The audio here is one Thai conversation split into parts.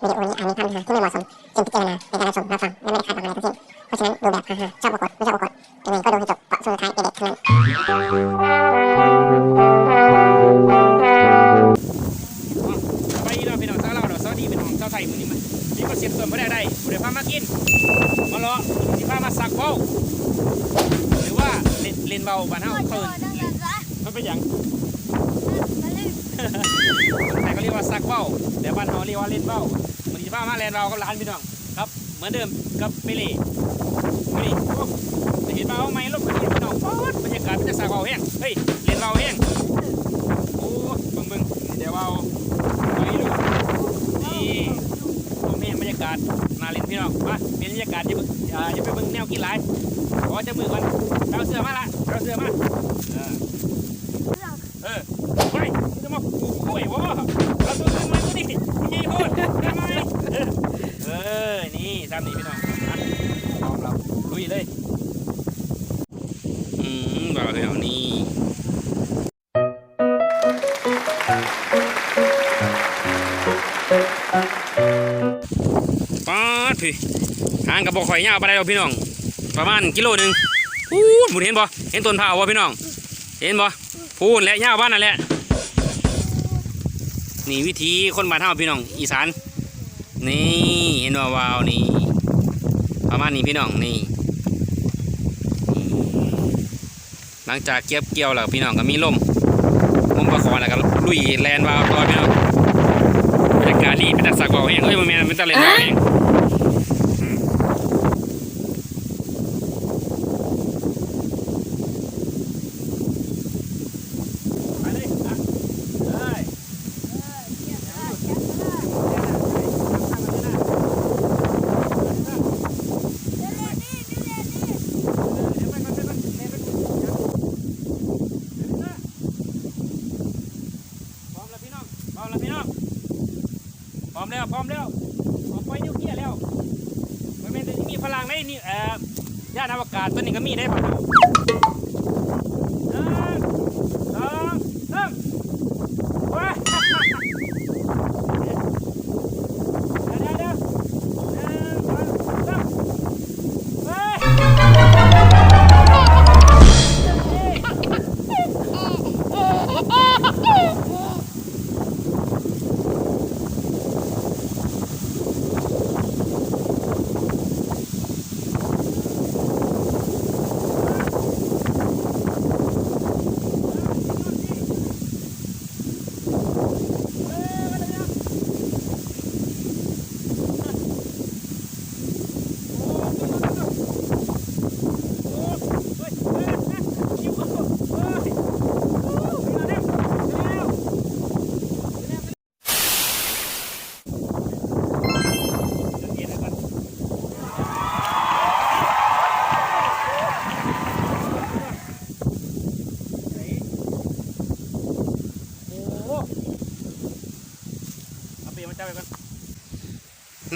วิดีโอนี้อาจมีคำเนื้อหาที่ไม่เหมาะสมจึงพิจารณาในการรับชมรับฟังและไม่ได้คาดหวังอะไรทั้งสิ้นเพราะฉะนั้นดูแบบฮ่าๆชอบก็กดไม่ชอบก็กดยังไงก็ดูให้จบเพราะสุดท้ายเด็กทั้งนั้นไปเราพี่น้องชาวเราวสวัสดีพี่น้องชาวไทยมื้อนี้มันนี่ก็เสียงส่วนบ่ได้ได้บ่ได้พามากินมาเลาะสิพามาซักเบ้าหรือว่าเล่นเล่นเบาบ้านเฮาเพิ่นมันเป็นหยังแต่ก็เรียกว่าซักเบ้าแต่บ้านเราเรียกว่าเล่นเบ้า มันจะพามาแลนเรากับร้านพี่น้องครับเหมือนเดิมกับเปเล่นี่โอ้จะเห็นเบาไหมรถคันพี่น้องป๊อดบรรยากาศมันจะซักเบาแห้งเฮ้ยเล่นเบาแห้งโอ้บิ่งบิ่งเดี๋ยวเบาไปดูนี่ลมแห้บรรยากาศนาเล่นพี่น้องมาเปลี่ยนบรรยากาศอย่าเบิ่งอย่าอย่าไปเบิ่งแนวกินหลายขอจะมือกันเราเสื้อมาละเราเสื้อมาเออเออไปจะมาปลูกกล้วยวะเอาตัวนึงมาตัวนี้ยี่ห้อได้ไหมเออ นี่ทำนี่พี่น้องอะพร้อมเราลุยเลย อืมบอกเลยเอานี่ป๊าดพี่ห่างกับบ่อข่อยยาวไปได้เราพี่น้อง ประมาณกิโลหนึ่งอู้หมุนเห็นบ่เห็นต้นเผาวะพี่น้อง เห็นบ่พูนและย่าบ้านนั่นแหละนี่วิธีคนบ้านเฮาพี่น้อง อีสาน นี่เห็นว่าวาวนี่ ประมาณนี้พี่น้องนี่หลังจากเก็บเกี่ยวแล้วพี่น้องก็มีลมลมประคองแล้วก็ลุยแลนวาวต่อพี่น้องบรรยากาศดีเป็นตะสักบอกเองเอ้ยมันแม่นเป็นตะเลนวาวเองอืมไปเลยอะเลย พร้อมแล้วพี่น้อง พร้อมแล้วพี่น้อง พร้อม แล้วพร้อมแล้วออกไปนิวเคลียร์แล้วมันเป็นมีพลังได้นี่เอ่อย่านอวกาศตัวนี้ก็มีได้ปะครับหนึ่งสองสามว้าเดี๋ยวเดี๋ยวเดี๋ยวหนึ่งสองสามเฮ้ย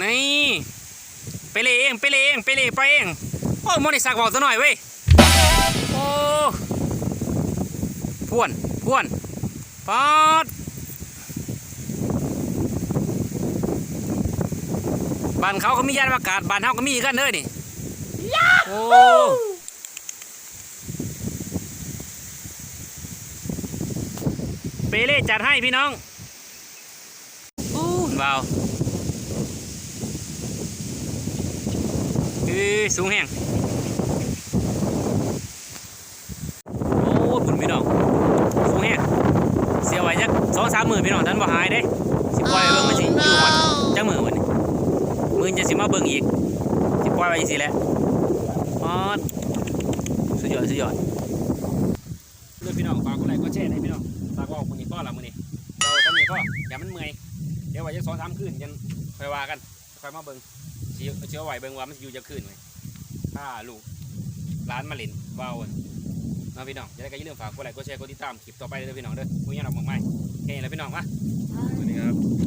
นี่ไปเลยเองไปเลยเองไปเลยไปเองโอ้มอนี่สักบอกตัวหน่อยเว้ยโอ้พวนพวนปอดบ้านเขาก็มียานอากาศบ้านเฮาก็มีกันเด้อนี่โอ้เปเล่จัดให้พี่น้องอู้ ว้าวเอ้ยสูงแห้งโอ้บุญพี่น้องสูงแห้งเสียไว้จักสองสามหมื่นพี่น้องท่านบ่หายเด้สิปล่อยไว้เบิ่งมันสิอยู่หมดจักมือวันนี้มือจะสิมาเบิ่งอีกสิปล่อยไว้สิแหละอ๋อสุดยอดสุดยอดเลือพี่น้องฝากกดไลค์กดแชร์ให้พี่น้องฝากบอกมือนี้พ่อละมือนี้เราทำนี่พ่ออย่ามันเมื่อยเดี๋ยวไว้จะสองสามคืนยังค่อยว่ากันค่อยมาเบิงเชื่อเชื่อไหวเบิ้งว่ามันอยู่จะขึ้นไหมถ้าลูกร้านมาเล่นเบาอะเนาะพี่น้องอย่าได้กันยืมฝากกดไลค์กดแชร์กดติดตามคลิปต่อไปเลยพี่น้องเด้อมึงยังหลับมกไหมแค่นี้แล้วพี่น้องมาสวัสดีครับ